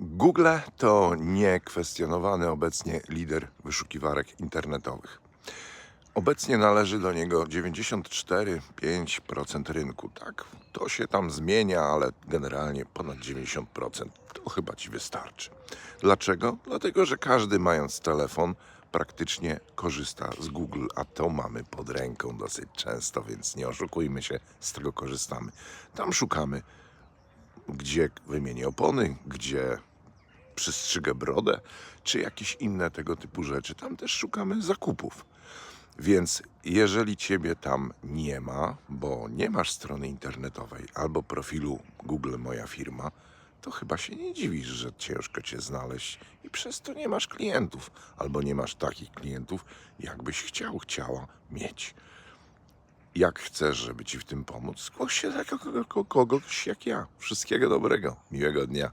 Google to niekwestionowany obecnie lider wyszukiwarek internetowych. Obecnie należy do niego 94,5% rynku. Tak, to się tam zmienia, ale generalnie ponad 90% to chyba ci wystarczy. Dlaczego? Dlatego, że każdy mając telefon praktycznie korzysta z Google, a to mamy pod ręką dosyć często, więc nie oszukujmy się, z tego korzystamy. Tam szukamy, gdzie wymienię opony, gdzie przystrzygę brodę, czy jakieś inne tego typu rzeczy. Tam też szukamy zakupów. Więc jeżeli ciebie tam nie ma, bo nie masz strony internetowej albo profilu Google Moja Firma, to chyba się nie dziwisz, że ciężko cię znaleźć i przez to nie masz klientów, albo nie masz takich klientów, jakbyś chciał, chciała mieć. Jak chcesz, żeby ci w tym pomóc, zgłoś się do kogo- kogoś jak ja. Wszystkiego dobrego, miłego dnia.